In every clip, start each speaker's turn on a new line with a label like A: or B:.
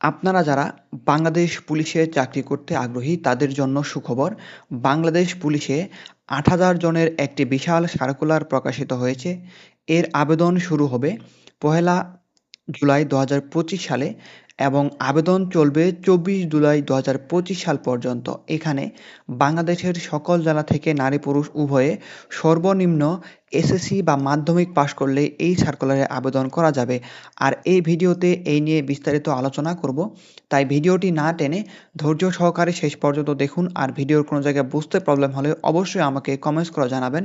A: আপনারা যারা বাংলাদেশ পুলিশে চাকরি করতে আগ্রহী তাদের জন্য সুখবর বাংলাদেশ পুলিশে আট হাজার জনের একটি বিশাল সার্কুলার প্রকাশিত হয়েছে। এর আবেদন শুরু হবে পহেলা জুলাই দুহাজার পঁচিশ সালে। এবং আবেদন চলবে চব্বিশ জুলাই দু হাজার পঁচিশ সাল পর্যন্ত। এখানে বাংলাদেশের সকল জেলা থেকে নারী পুরুষ উভয়ে সর্বনিম্ন এসএসসি বা মাধ্যমিক পাশ করলে এই সার্কুলারে আবেদন করা যাবে। আর এই ভিডিওতে এই নিয়ে বিস্তারিত আলোচনা করব। তাই ভিডিওটি না টেনে ধৈর্য সহকারে শেষ পর্যন্ত দেখুন। আর ভিডিওর কোনো জায়গায় বুঝতে প্রবলেম হলে অবশ্যই আমাকে কমেন্টস করে জানাবেন।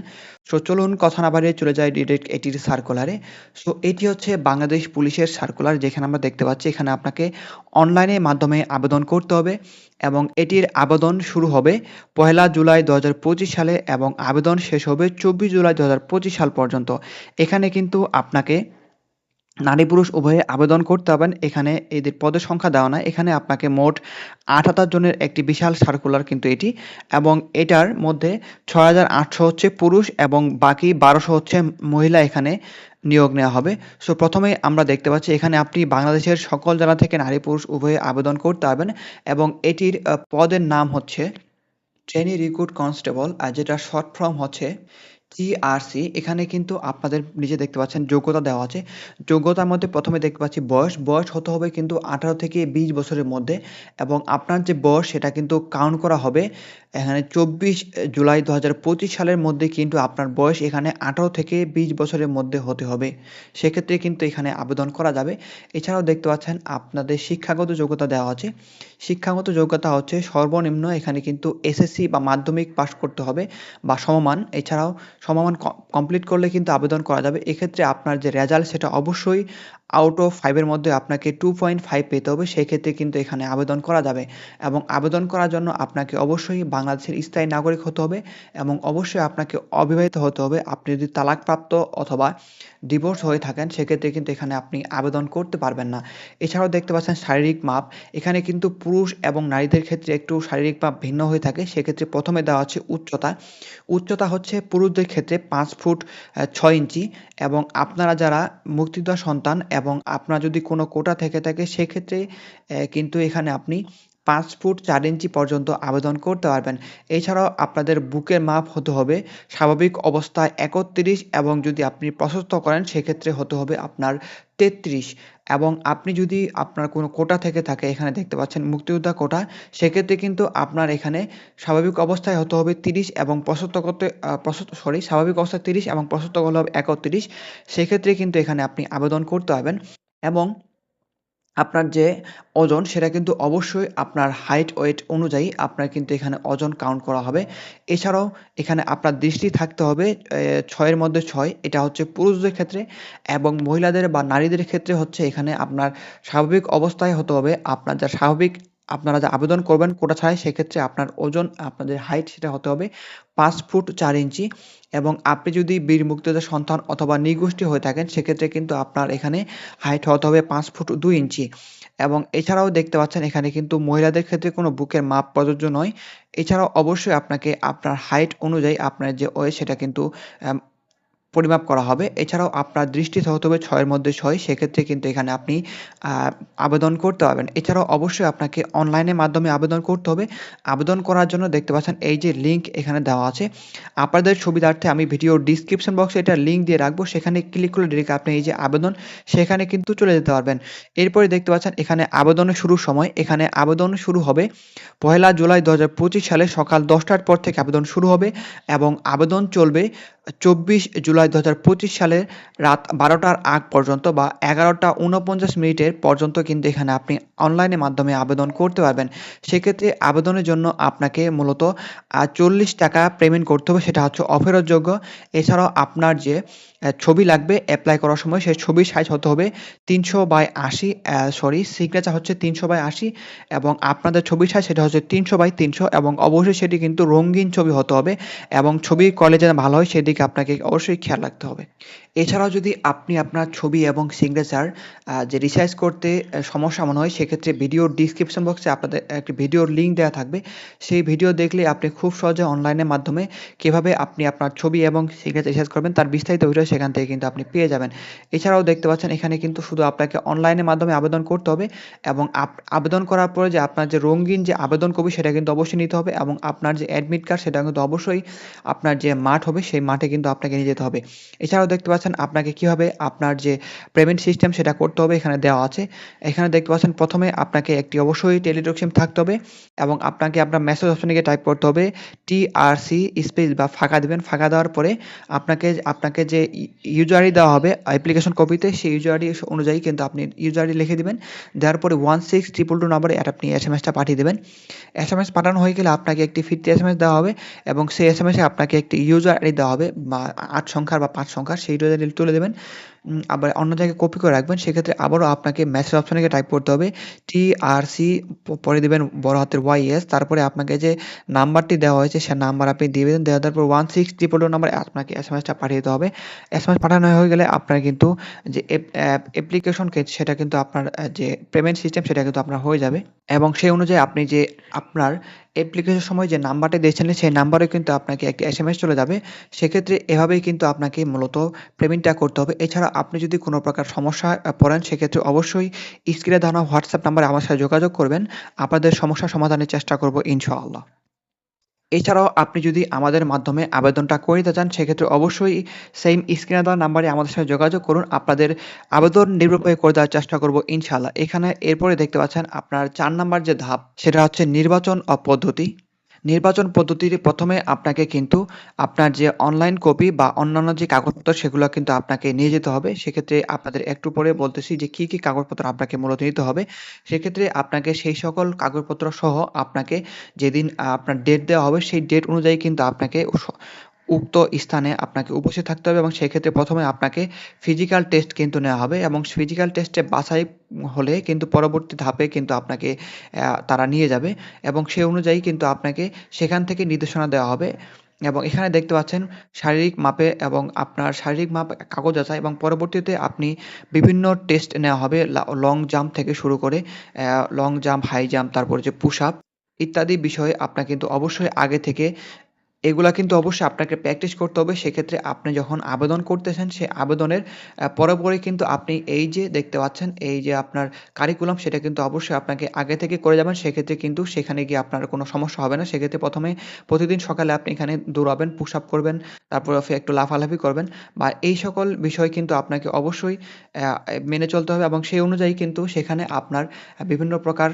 A: সো চলুন কথা না বাড়িয়ে চলে যাই ডিরেক্ট এটির সার্কুলারে সো এটি হচ্ছে বাংলাদেশ পুলিশের সার্কুলার যেখানে আমরা দেখতে পাচ্ছি। এখানে আপনাকে অনলাইনের মাধ্যমে আবেদন করতে হবে এবং এটির আবেদন শুরু হবে পহেলা জুলাই দু হাজার পঁচিশ সালে এবং আবেদন শেষ হবে চব্বিশ জুলাই দু হাজার পঁচিশ সাল পর্যন্ত। এখানে কিন্তু আপনাকে নারী পুরুষ উভয়ে আবেদন করতে হবেন এখানে এদের পদের সংখ্যা দেওয়া নাই। এখানে আপনাকে মোট আট হাজার জনের একটি বিশাল সার্কুলার কিন্তু এটি। এবং এটার মধ্যে ছয় হাজার আটশো হচ্ছে পুরুষ এবং বাকি বারোশো হচ্ছে মহিলা এখানে নিয়োগ নেওয়া হবে। সো প্রথমে আমরা দেখতে পাচ্ছি এখানে আপনি বাংলাদেশের সকল জেলা থেকে নারী পুরুষ উভয়ে আবেদন করতে পারবেন। এবং এটির পদের নাম হচ্ছে ট্রেনি রিক্রুট কনস্টেবল আর যেটা শর্ট ফর্ম হচ্ছে টিআরসি এখানে কিন্তু আপনাদের নিচে দেখতে পাচ্ছেন যোগ্যতা দেওয়া আছে। যোগ্যতার মধ্যে প্রথমে দেখতে পাচ্ছি বয়স। বয়স হতে হবে কিন্তু আঠারো থেকে বিশ বছরের মধ্যে এবং আপনার যে বয়স সেটা কিন্তু কাউন্ট করা হবে। এখানে চব্বিশ জুলাই দু হাজার পঁচিশ সালের মধ্যে কিন্তু আপনার বয়স এখানে আঠারো থেকে বিশ বছরের মধ্যে হতে হবে। সেক্ষেত্রে কিন্তু এখানে আবেদন করা যাবে। এছাড়াও দেখতে পাচ্ছেন, আপনাদের শিক্ষাগত যোগ্যতা দেওয়া আছে। শিক্ষাগত যোগ্যতা হচ্ছে সর্বনিম্ন এখানে কিন্তু এসএসসি বা মাধ্যমিক পাশ করতে হবে বা সমমান। এছাড়াও সমমান কমপ্লিট করলে কিন্তু আবেদন করা যাবে। এক্ষেত্রে আপনার যে রেজাল্ট সেটা অবশ্যই আউট অফ ফাইভের মধ্যে আপনাকে টু পয়েন্ট ফাইভ পেতে হবে, সেক্ষেত্রে কিন্তু এখানে আবেদন করা যাবে। এবং আবেদন করার জন্য আপনাকে অবশ্যই বাংলাদেশের স্থায়ী নাগরিক হতে হবে এবং অবশ্যই আপনাকে অবিবাহিত হতে হবে। আপনি যদি তালাকপ্রাপ্ত অথবা ডিভোর্স হয়ে থাকেন, সেক্ষেত্রে কিন্তু এখানে আপনি আবেদন করতে পারবেন না। এছাড়াও দেখতে পাচ্ছেন শারীরিক মাপ। এখানে কিন্তু পুরুষ এবং নারীদের ক্ষেত্রে একটু শারীরিক মাপ ভিন্ন হয়ে থাকে। সেক্ষেত্রে প্রথমে দেওয়া আছে উচ্চতা। উচ্চতা হচ্ছে পুরুষদের ক্ষেত্রে পাঁচ ফুট ছয় ইঞ্চি এবং আপনারা যারা মুক্তিযোদ্ধা সন্তান এবং আপনার যদি কোনো কোটা থেকে থাকে, সেক্ষেত্রে কিন্তু এখানে আপনি পাঁচ ফুট চার ইঞ্চি পর্যন্ত আবেদন করতে পারবেন। এছাড়াও আপনাদের বুকের মাপ হতে হবে, স্বাভাবিক অবস্থায় একত্রিশ এবং যদি আপনি প্রশস্ত করেন, সেক্ষেত্রে হতে হবে আপনার তেত্রিশ। এবং আপনি যদি আপনার কোনো কোটা থেকে থাকে, এখানে দেখতে পাচ্ছেন মুক্তিযোদ্ধা কোটা, সেক্ষেত্রে কিন্তু আপনার এখানে স্বাভাবিক অবস্থায় হতে হবে তিরিশ এবং পঁচাত্তর করতে সরি স্বাভাবিক অবস্থায় তিরিশ এবং পঁচাত্তর হলে হবে একত্রিশ। সেক্ষেত্রে কিন্তু এখানে আপনি আবেদন করতে পারবেন এবং আপনার যে ওজন, সেটা কিন্তু অবশ্যই আপনার হাইট ওয়েট অনুযায়ী আপনার কিন্তু এখানে ওজন কাউন্ট করা হবে। এছাড়াও এখানে আপনার দৃষ্টি থাকতে হবে ছয়ের মধ্যে ছয়, এটা হচ্ছে পুরুষদের ক্ষেত্রে এবং মহিলাদের বা নারীদের ক্ষেত্রে হচ্ছে এখানে আপনার স্বাভাবিক অবস্থায় হতে হবে। আপনার যা স্বাভাবিক আপনারা যা আবেদন করবেন কোটা ছাড়াই, সেক্ষেত্রে আপনার ওজন, আপনাদের হাইট সেটা হতে হবে পাঁচ ফুট চার ইঞ্চি এবং আপনি যদি বীর মুক্তিযোদ্ধার সন্তান অথবা নিগোষ্ঠী হয়ে থাকেন, সেক্ষেত্রে কিন্তু আপনার এখানে হাইট হতে হবে পাঁচ ফুট দুই ইঞ্চি। এবং এছাড়াও দেখতে পাচ্ছেন, এখানে কিন্তু মহিলাদের ক্ষেত্রে কোনো বুকের মাপ প্রযোজ্য নয়। এছাড়াও অবশ্যই আপনাকে আপনার হাইট অনুযায়ী আপনার যে ওয়েট, সেটা কিন্তু পরিমাপ করা হবে। এছাড়াও আপনার দৃষ্টি হতে হবে ছয়ের মধ্যে ছয়। সেক্ষেত্রে কিন্তু এখানে আপনি আবেদন করতে পারবেন। এছাড়াও অবশ্যই আপনাকে অনলাইনের মাধ্যমে আবেদন করতে হবে। আবেদন করার জন্য দেখতে পাচ্ছেন এই যে লিঙ্ক এখানে দেওয়া আছে। আপনাদের সুবিধার্থে আমি ভিডিও ডিসক্রিপশন বক্সে এটা লিঙ্ক দিয়ে রাখব। সেখানে ক্লিক করলে ডিরেক্ট আপনি এই যে আবেদন, সেখানে কিন্তু চলে যেতে পারবেন। এরপরে দেখতে পাচ্ছেন এখানে আবেদনের শুরুর সময়। এখানে আবেদন শুরু হবে পহেলা জুলাই দু হাজার পঁচিশ সালে সকাল দশটার পর থেকে আবেদন শুরু হবে এবং আবেদন চলবে চব্বিশ জুলাই দু হাজার পঁচিশ সালের রাত বারোটার আগ পর্যন্ত বা এগারোটা উনপঞ্চাশ মিনিটের পর্যন্ত কিন্তু এখানে আপনি অনলাইনের মাধ্যমে আবেদন করতে পারবেন। সেক্ষেত্রে আবেদনের জন্য আপনাকে মূলত চল্লিশ টাকা পেমেন্ট করতে হবে, সেটা হচ্ছে অফেরতযোগ্য। এছাড়াও আপনার যে ছবি লাগবে অ্যাপ্লাই করার সময়। সেই ছবির সাইজ হতে হবে তিনশো বাই আশি সরি সিগনেচার হচ্ছে তিনশো বাই আশি এবং আপনাদের ছবির সাইজ সেটা হচ্ছে তিনশো বাই তিনশো এবং অবশ্যই সেটি কিন্তু রঙিন ছবি হতে হবে এবং ছবি কোয়ালিটি যেন ভালো হয় সেদিকে আপনাকে অবশ্যই খেয়াল রাখতে হবে। এছাড়াও যদি আপনি আপনার ছবি এবং সিগনেচার যে রিসাইজ করতে সমস্যা মনে হয়, সেক্ষেত্রে ভিডিওর ডিসক্রিপশন বক্সে আপনাদের একটি ভিডিওর লিঙ্ক দেওয়া থাকবে। সেই ভিডিও দেখলে আপনি খুব সহজে অনলাইনের মাধ্যমে কীভাবে আপনি আপনার ছবি এবং সিগনেচার রিসার্চ করবেন, তার বিস্তারিত ভিডিও সেখান থেকে কিন্তু আপনি পেয়ে যাবেন। এছাড়াও দেখতে পাচ্ছেন, এখানে কিন্তু শুধু আপনাকে অনলাইনের মাধ্যমে আবেদন করতে হবে এবং আবেদন করার পরে যে আপনার যে রঙিন যে আবেদন কপি, সেটা কিন্তু অবশ্যই নিতে হবে এবং আপনার যে অ্যাডমিট কার্ড সেটা কিন্তু অবশ্যই আপনার যে মাঠ হবে, সেই মাঠে কিন্তু আপনাকে নিয়ে যেতে হবে। এছাড়াও দেখতে পাচ্ছেন আপনাকে কীভাবে আপনার যে পেমেন্ট সিস্টেম সেটা করতে হবে, এখানে দেওয়া আছে। এখানে দেখতে পাচ্ছেন প্রথমে আপনাকে একটি অবশ্যই টেলিটক সিম থাকতে হবে এবং আপনাকে আপনার মেসেজ অপশনে গিয়ে টাইপ করতে হবে টি আর সি স্পেস বা ফাঁকা দিবেন। ফাঁকা দেওয়ার পরে আপনাকে আপনাকে যে ইউজার দেওয়া হবে অ্যাপ্লিকেশন কপিতে সেই ইউজার অনুযায়ী কিন্তু আপনি ইউজার লিখে দিবেন। দেওয়ার পরে ওয়ান সিক্স ট্রিপল টু নাম্বারে আপনি এস এম এসটা পাঠিয়ে দেবেন। এস এম এস পাঠানো হয়ে গেলে আপনাকে একটি ফিরতি এস এম এস দেওয়া হবে এবং সেই এস এম এসে আপনাকে একটি ইউজার আইডি দেওয়া হবে বা আট সংখ্যার বা পাঁচ সংখ্যার। সেই ইউজার আইডি তুলে দেবেন উম, আবার অন্য জায়গায় কপি করে রাখবেন, সেক্ষেত্রে আবারও আপনাকে মেসেজ অপশনে গিয়ে টাইপ করতে হবে টি আর সি পরে দেবেন বড় হাতের ওয়াই এস তারপরে আপনাকে যে নাম্বারটি দেওয়া হয়েছে, সে নাম্বার আপনি দেবেন, দেওয়ার পর ওয়ান সিক্স ট্রিপল নাম্বার আপনাকে এস এম এসটা পাঠিয়ে দিতে হবে। এস এম এস পাঠানো হয়ে গেলে আপনার কিন্তু যে অ্যাপ্লিকেশন সেটা কিন্তু আপনার যে পেমেন্ট সিস্টেম সেটা কিন্তু আপনার হয়ে যাবে। এবং সেই অনুযায়ী আপনি যে আপনার অ্যাপ্লিকেশন সময় যে নাম্বারটি দিয়েছিলেন সেই নাম্বারে কিন্তু আপনাকে একটি এস এম এস চলে যাবে। সেক্ষেত্রে এভাবেই কিন্তু আপনাকে মূলত পেমেন্টটা করতে হবে। এছাড়া আপনি যদি কোনো প্রকার সমস্যা পড়েন, সেক্ষেত্রে অবশ্যই স্ক্রিনে দেওয়া হোয়াটসঅ্যাপ নাম্বারে আমার সাথে যোগাযোগ করবেন। আপনাদের সমস্যা সমাধানের চেষ্টা করব ইনশাআল্লাহ। এছাড়াও আপনি যদি আমাদের মাধ্যমে আবেদনটা করে দিতে চান, সেক্ষেত্রে অবশ্যই সেম স্ক্রিনে দেওয়া নাম্বারে আমাদের সাথে যোগাযোগ করুন। আপনাদের আবেদন নির্ভরভাবে করে দেওয়ার চেষ্টা করব ইনশাআল্লাহ। এখানে এরপরে দেখতে পাচ্ছেন আপনার চার নাম্বার যে ধাপ, সেটা হচ্ছে নির্বাচন পদ্ধতি। নির্বাচন পদ্ধতির প্রথমে আপনাকে কিন্তু আপনার যে অনলাইন কপি বা অন্যান্য যে কাগজপত্র, সেগুলো কিন্তু আপনাকে নিয়ে যেতে হবে। সেক্ষেত্রে আপনাদের একটু পরে বলতেছি যে কি কি কাগজপত্র আপনাকে মূলত নিতে হবে। সেক্ষেত্রে আপনাকে সেই সকল কাগজপত্র সহ আপনাকে যেদিন আপনার ডেট দেওয়া হবে, সেই ডেট অনুযায়ী কিন্তু আপনাকে উক্ত স্থানে আপনাকে উপস্থিত থাকতে হবে এবং সেক্ষেত্রে প্রথমে আপনাকে ফিজিক্যাল টেস্ট কিন্তু নেওয়া হবে এবং ফিজিক্যাল টেস্টে বাছাই হলে কিন্তু পরবর্তী ধাপে কিন্তু আপনাকে তারা নিয়ে যাবে এবং সেই অনুযায়ী কিন্তু আপনাকে সেখান থেকে নির্দেশনা দেওয়া হবে এবং এখানে দেখতে পাচ্ছেন শারীরিক মাপে এবং আপনার শারীরিক মাপ কাগজ আছে এবং পরবর্তীতে আপনি বিভিন্ন টেস্ট নেওয়া হবে লং জাম্প থেকে শুরু করে লং জাম্প হাই জাম্প তারপর যে পুশ আপ ইত্যাদি বিষয়ে আপনার কিন্তু অবশ্যই আগে থেকে এগুলা কিন্তু অবশ্যই আপনাকে প্র্যাকটিস করতে হবে। সেক্ষেত্রে আপনি যখন আবেদন করতেছেন সেই আবেদনের পরপরই কিন্তু আপনি এই যে দেখতে পাচ্ছেন, এই যে আপনার কারিকুলাম সেটা কিন্তু অবশ্যই আপনাকে আগে থেকে করে যাবেন। সেক্ষেত্রে কিন্তু সেখানে গিয়ে আপনার কোনো সমস্যা হবে না। সেক্ষেত্রে প্রথমে প্রতিদিন সকালে আপনি এখানে দৌড়াবেন পুশ আপ করবেন, তারপর একটু লাফালাফি করবেন। বা এই সকল বিষয় কিন্তু আপনাকে অবশ্যই মেনে চলতে হবে এবং সেই অনুযায়ী কিন্তু সেখানে আপনার বিভিন্ন প্রকার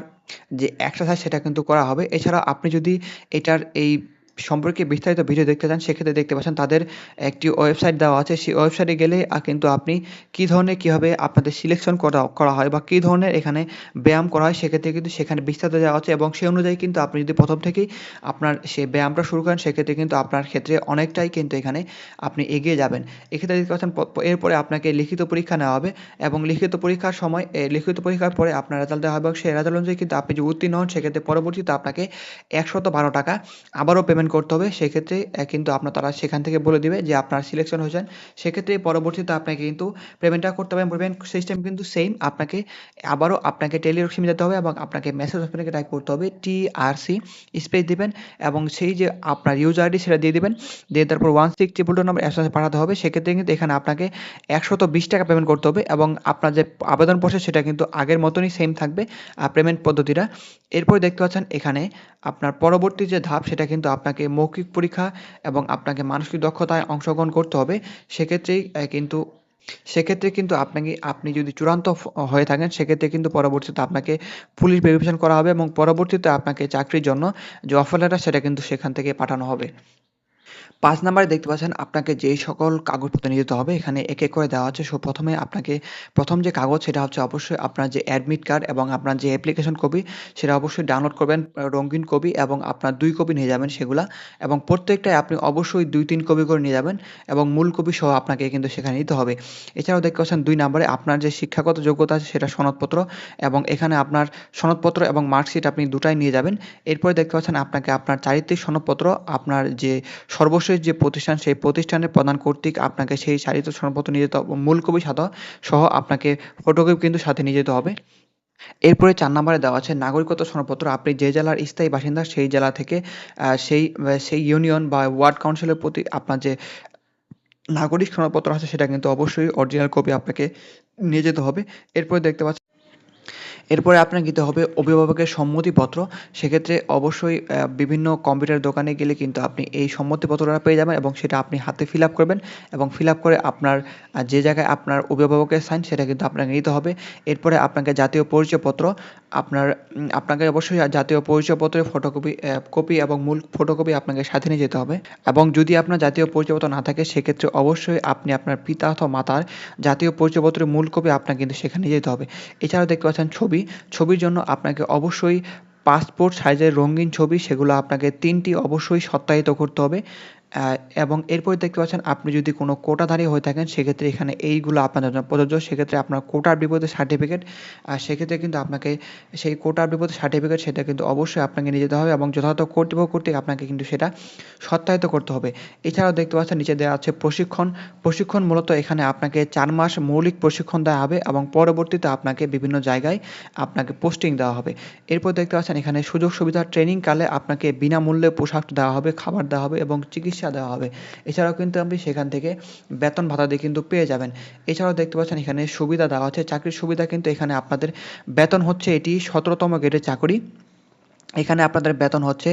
A: যে এক্সারসাইজ সেটা কিন্তু করা হবে। এছাড়া আপনি যদি এটার এই সম্পর্কে বিস্তারিত ভিডিও দেখতে চান, সেক্ষেত্রে দেখতে পাচ্ছেন তাদের একটি ওয়েবসাইট দেওয়া আছে। সেই ওয়েবসাইটে গেলে কিন্তু আপনি কী ধরনের, কীভাবে আপনাদের সিলেকশন করা করা হয় বা কী ধরনের এখানে ব্যায়াম করা হয়, সেক্ষেত্রে কিন্তু সেখানে বিস্তারিত দেওয়া আছে এবং সেই অনুযায়ী কিন্তু আপনি যদি প্রথম থেকেই আপনার সেই ব্যায়ামটা শুরু করেন, সেক্ষেত্রে কিন্তু আপনার ক্ষেত্রে অনেকটাই কিন্তু এখানে আপনি এগিয়ে যাবেন। এক্ষেত্রে দেখতে পাচ্ছেন এরপরে আপনাকে লিখিত পরীক্ষা নেওয়া হবে এবং লিখিত পরীক্ষার সময় লিখিত পরীক্ষার পরে আপনার রেজাল্ট দেওয়া হবে এবং সেই রেজাল্ট অনুযায়ী কিন্তু আপনি যে উত্তীর্ণ হন, সেক্ষেত্রে পরবর্তীতে আপনাকে একশত বারো টাকা আবারও পেমেন্ট করতে হবে, সেক্ষেত্রে কিন্তু আপনার তারা সেখান থেকে বলে দিবে যে আপনার সিলেকশন হয়েছেন সেক্ষেত্রে পরবর্তীতে আপনাকে কিন্তু পেমেন্টটা করতে হবে পেমেন্ট সিস্টেম কিন্তু সেম আপনাকে আবারও আপনাকে টেলির সিমে যেতে হবে এবং আপনাকে মেসেজ আপনাকে টাইপ করতে হবে টি আর সি স্পেস দিবেন এবং সেই যে আপনার ইউজার আইডি সেটা দিয়ে দিবেন। দিয়ে তারপর one six triple two number SMS পাঠাতে হবে। সেক্ষেত্রে কিন্তু এখানে আপনাকে একশত বিশ টাকা পেমেন্ট করতে হবে এবং আপনার যে আবেদন প্রসেস সেটা কিন্তু আগের মতনই সেম থাকবে পেমেন্ট পদ্ধতিটা। এরপর দেখতে পাচ্ছেন এখানে আপনার পরবর্তী যে ধাপ, সেটা কিন্তু আপনাকে মৌখিক পরীক্ষা এবং আপনাকে মানসিক দক্ষতায় অংশগ্রহণ করতে হবে। সেক্ষেত্রেই কিন্তু, সেক্ষেত্রে কিন্তু আপনাকে, আপনি যদি চূড়ান্ত হয়ে থাকেন, সেক্ষেত্রে কিন্তু পরবর্তীতে আপনাকে পুলিশ ভেরিফিকেশন করা হবে এবং পরবর্তীতে আপনাকে চাকরির জন্য যে অফার লেটার সেটা কিন্তু সেখান থেকে পাঠানো হবে। পাঁচ নাম্বারে দেখতে পাচ্ছেন আপনাকে যেই সকল কাগজপত্র নিয়ে যেতে হবে, এখানে এক এক করে দেওয়া আছে। সো প্রথমে আপনাকে, প্রথম যে কাগজ, সেটা হচ্ছে অবশ্যই আপনার যে অ্যাডমিট কার্ড এবং আপনার যে অ্যাপ্লিকেশন কপি সেটা অবশ্যই ডাউনলোড করবেন, রঙিন কপি এবং আপনার দুই কপি নিয়ে যাবেন সেগুলা। এবং প্রত্যেকটাই আপনি অবশ্যই দুই তিন কপি করে নিয়ে যাবেন এবং মূল কপি সহ আপনাকে কিন্তু সেখানে নিতে হবে। এছাড়াও দেখতে পাচ্ছেন দুই নাম্বারে আপনার যে শিক্ষাগত যোগ্যতা আছে, সেটা সনদপত্র এবং এখানে আপনার সনদপত্র এবং মার্কশিট আপনি দুটাই নিয়ে যাবেন। এরপরে দেখতে পাচ্ছেন আপনাকে আপনার চারিত্রিক সনদপত্র, আপনার যে সর্বশেষ যে প্রতিষ্ঠান, সেই প্রতিষ্ঠানের প্রধান কর্তৃক আপনাকে সেই চারিত্রিক সনদপত্র নিয়ে যেতে মূল কপি সাথে সহ আপনাকে ফটোকপি কিন্তু সাথে নিয়ে যেতে হবে। এরপরে চার নম্বরে দেওয়া আছে, নাগরিকত্ব সনদপত্র, আপনি যে জেলার স্থায়ী বাসিন্দা সেই জেলা থেকে সেই সেই ইউনিয়ন বা ওয়ার্ড কাউন্সিলের প্রতি আপনার যে নাগরিক সনদপত্র আছে সেটা কিন্তু অবশ্যই অরিজিনাল কপি আপনাকে নিয়ে যেতে হবে। এরপরে দেখতে পাচ্ছেন এরপরে আপনার দিতে হবে অভিভাবকের সম্মতিপত্র। সেক্ষেত্রে অবশ্যই বিভিন্ন কম্পিউটার দোকানে গেলে কিন্তু আপনি এই সম্মতিপত্রটা পেয়ে যাবেন এবং সেটা আপনি হাতে ফিল আপ করবেন এবং ফিল আপ করে আপনার যে জায়গায় আপনার অভিভাবকের সাইন সেটা কিন্তু আপনাকে নিতে হবে। এরপরে আপনাকে জাতীয় পরিচয়পত্র, আপনার আপনাকে অবশ্যই জাতীয় পরিচয়পত্রের ফটোকপি কপি এবং মূল ফটোকপি আপনাকে সাথে নিয়ে যেতে হবে। এবং যদি আপনার জাতীয় পরিচয়পত্র না থাকে, সেক্ষেত্রে অবশ্যই আপনি আপনার পিতা অথবা মাতার জাতীয় পরিচয়পত্রের মূল কপি আপনাকে কিন্তু সেখানে যেতে হবে। এছাড়াও দেখতে পাচ্ছেন ছবি ছবির জন্য আপনাকে অবশ্যই পাসপোর্ট সাইজের রঙিন ছবি, সেগুলো আপনাকে তিনটি অবশ্যই সত্যায়িত করতে হবে। এবং এরপর দেখতে পাচ্ছেন আপনি যদি কোনো কোটাধারী হয়ে থাকেন, সেক্ষেত্রে এখানে এইগুলো আপনার জন্য প্রযোজ্য। সেক্ষেত্রে আপনার কোটার বিপরীতে সার্টিফিকেট আর সেক্ষেত্রে কিন্তু আপনাকে সেই কোটার বিপরীতে সার্টিফিকেট সেটা কিন্তু অবশ্যই আপনাকে নিয়ে যেতে হবে এবং যথাযথ কর্তৃপক্ষ কর্তৃক আপনাকে কিন্তু সেটা সত্যায়িত করতে হবে। এছাড়াও দেখতে পাচ্ছেন নিচে দেওয়া আছে প্রশিক্ষণ। প্রশিক্ষণ মূলত এখানে আপনাকে চার মাস মৌলিক প্রশিক্ষণ দেওয়া হবে এবং পরবর্তীতে আপনাকে বিভিন্ন জায়গায় আপনাকে পোস্টিং দেওয়া হবে। এরপর দেখতে পাচ্ছেন এখানে সুযোগ সুবিধা ট্রেনিং কালে আপনাকে বিনামূল্যে পোশাক দেওয়া হবে, খাবার দেওয়া হবে এবং চিকিৎসা দেওয়া হবে। এছাড়াও কিন্তু আপনি সেখান থেকে বেতন ভাতা দিয়ে কিন্তু পেয়ে যাবেন। এছাড়াও দেখতে পাচ্ছেন এখানে সুবিধা দেওয়া হচ্ছে। চাকরির সুবিধা কিন্তু এখানে আপনাদের বেতন হচ্ছে এটি সতেরোতম গ্রেডের চাকরি। এখানে আপনাদের বেতন হচ্ছে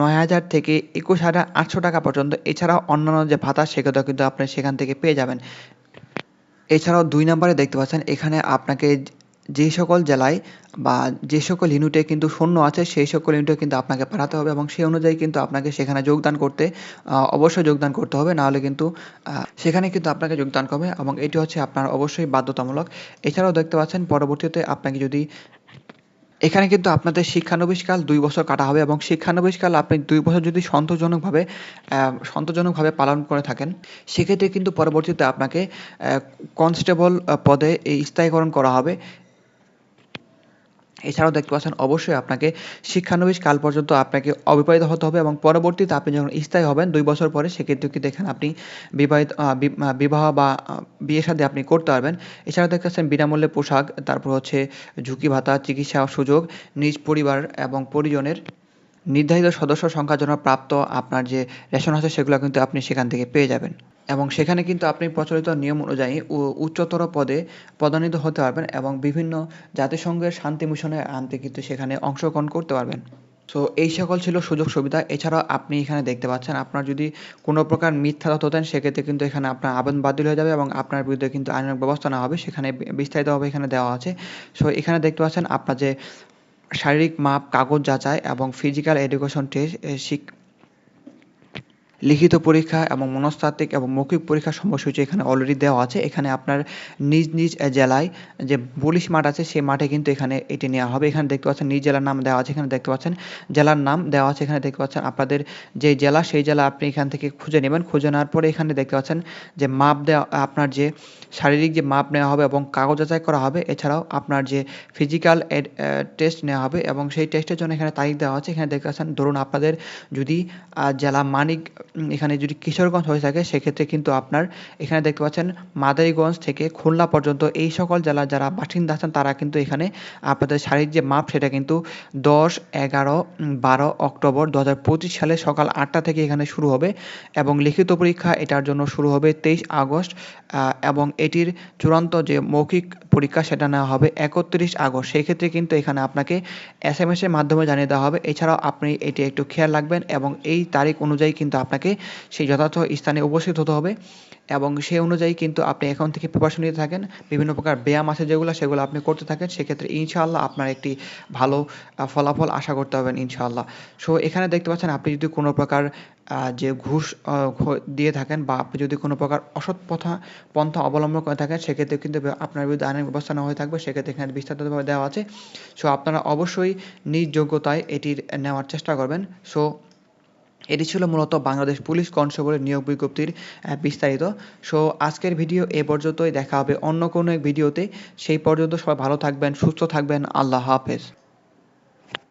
A: নয় হাজার থেকে একুশ হাজার আটশো টাকা পর্যন্ত। এছাড়াও অন্যান্য যে ভাতা, সেগুলো কিন্তু আপনি সেখান থেকে পেয়ে যাবেন। এছাড়াও দুই নম্বরে দেখতে পাচ্ছেন, এখানে আপনাকে যে সকল জেলায় বা যে সকল ইউনিটে কিন্তু শূন্য আছে, সেই সকল ইউনিটে কিন্তু আপনাকে পাঠাতে হবে এবং সেই অনুযায়ী কিন্তু আপনাকে সেখানে যোগদান করতে অবশ্যই যোগদান করতে হবে। নাহলে কিন্তু সেখানে কিন্তু আপনাকে যোগদান করবে এবং এটি হচ্ছে আপনার অবশ্যই বাধ্যতামূলক। এছাড়াও দেখতে পাচ্ছেন, পরবর্তীতে আপনাকে যদি, এখানে কিন্তু আপনাদের শিক্ষানবিশকাল দুই বছর কাটা হবে এবং শিক্ষানবিশকাল আপনি দুই বছর যদি সন্তোষজনকভাবে সন্তোষজনকভাবে পালন করে থাকেন, সেক্ষেত্রে কিন্তু পরবর্তীতে আপনাকে কনস্টেবল পদে স্থায়ীকরণ করা হবে। এছাড়াও দেখতে পাচ্ছেন, অবশ্যই আপনাকে শিক্ষানবিশ কাল পর্যন্ত আপনাকে অবিবাহিত হতে হবে এবং পরবর্তীতে আপনি যখন স্থায়ী হবেন, দুই বছর পরে সেক্ষেত্রে কি দেখেন আপনি বিবাহিত বিবাহ বা বিয়ে শাদী আপনি করতে পারবেন। এছাড়াও দেখতে পাচ্ছেন, বিনামূল্যে পোশাক, তারপর হচ্ছে ঝুঁকি ভাতা, চিকিৎসা সুযোগ, নিজ পরিবার এবং পরিজনের নির্ধারিত সদস্য সংখ্যার জন্য প্রাপ্ত আপনার যে রেশন আছে, সেগুলো কিন্তু আপনি সেখান থেকে পেয়ে যাবেন। এবং সেখানে কিন্তু আপনি প্রচলিত নিয়ম অনুযায়ী উচ্চতর পদে পদোন্নীত হতে পারবেন এবং বিভিন্ন জাতিসংঘের শান্তি মিশনে আনতে কিন্তু সেখানে অংশগ্রহণ করতে পারবেন। তো এই সকল ছিল সুযোগ সুবিধা। এছাড়াও আপনি এখানে দেখতে পাচ্ছেন আপনার যদি কোনো প্রকার মিথ্যা তথ্য দেন, সেক্ষেত্রে কিন্তু এখানে আপনার আবেদন বাতিল হয়ে যাবে এবং আপনার বিরুদ্ধে কিন্তু আইনের ব্যবস্থা নেওয়া হবে। সেখানে বিস্তারিতভাবে এখানে দেওয়া আছে। সো এখানে দেখতে পাচ্ছেন আপনার যে শারীরিক মাপ, কাগজ যাচাই এবং ফিজিক্যাল এডুকেশন টেস্ট লিখিত পরীক্ষা এবং মনস্তাত্ত্বিক এবং মৌখিক পরীক্ষার সময়সূচি এখানে অলরেডি দেওয়া আছে। এখানে আপনার নিজ নিজ জেলায় যে পুলিশ মাঠ আছে, সেই মাঠে কিন্তু এখানে এটি নেওয়া হবে। এখানে দেখতে পাচ্ছেন, নিজ জেলার নাম দেওয়া আছে, এখানে দেখতে পাচ্ছেন, জেলার নাম দেওয়া আছে, এখানে দেখতে পাচ্ছেন আপনাদের যে জেলা, সেই জেলা আপনি এখান থেকে খুঁজে নেবেন। খুঁজে নেওয়ার পরে এখানে দেখতে পাচ্ছেন যে মাপ দেওয়া, আপনার যে শারীরিক যে মাপ নেওয়া হবে এবং কাগজ যাচাই করা হবে, এছাড়াও আপনার যে ফিজিক্যাল টেস্ট নেওয়া হবে এবং সেই টেস্টের জন্য এখানে তারিখ দেওয়া আছে। এখানে দেখতে পাচ্ছেন, ধরুন আপনাদের যদি জেলা মানিক এখানে যদি কিশোরগঞ্জ হয়ে থাকে, সেক্ষেত্রে কিন্তু আপনার এখানে দেখতে পাচ্ছেন মাদারীগঞ্জ থেকে খুলনা পর্যন্ত এই সকল জেলার যারা বাসিন্দা আছেন, তারা কিন্তু এখানে আপনাদের শাড়ির যে মাপ, সেটা কিন্তু দশ, এগারো বারো অক্টোবর দু হাজার পঁচিশ সালে সকাল আটটা থেকে এখানে শুরু হবে এবং লিখিত পরীক্ষা এটার জন্য শুরু হবে তেইশ আগস্ট এবং এটির চূড়ান্ত যে মৌখিক পরীক্ষা, সেটা নেওয়া হবে একত্রিশ আগস্ট। সেই ক্ষেত্রে কিন্তু এখানে আপনাকে এস এম এর মাধ্যমে জানিয়ে দেওয়া হবে। এছাড়াও আপনি এটি একটু খেয়াল রাখবেন এবং এই তারিখ অনুযায়ী কিন্তু আপনাকে আপনাকে সেই যথার্থ স্থানে উপস্থিত হতে হবে এবং সেই অনুযায়ী কিন্তু আপনি এখন থেকে প্রিপারেশন নিতে থাকেন। বিভিন্ন প্রকার ব্যায়াম আছে যেগুলো, সেগুলো আপনি করতে থাকেন। সেক্ষেত্রে ইনশাআল্লাহ আপনার একটি ভালো ফলাফল আশা করতে পারবেন ইনশাআল্লাহ। সো, এখানে দেখতে পাচ্ছেন আপনি যদি কোনো প্রকার যে ঘুষ দিয়ে থাকেন বা আপনি যদি কোনো প্রকার অসৎ পথা, পন্থা অবলম্বন করে থাকেন, সেক্ষেত্রে কিন্তু আপনার বিরুদ্ধে আইনের ব্যবস্থা নেওয়া হয়ে থাকবে। সেক্ষেত্রে এখানে বিস্তারিতভাবে দেওয়া আছে। সো, আপনারা অবশ্যই নিজ যোগ্যতায় এটির, নেওয়ার চেষ্টা করবেন। সো এটি ছিল মূলত বাংলাদেশ পুলিশ কনস্টেবলের নিয়োগ বিজ্ঞপ্তির বিস্তারিত। সো, আজকের ভিডিও এ পর্যন্তই। দেখা হবে অন্য কোনো এক ভিডিওতে। সেই পর্যন্ত সবাই ভালো থাকবেন, সুস্থ থাকবেন। আল্লাহ হাফেজ।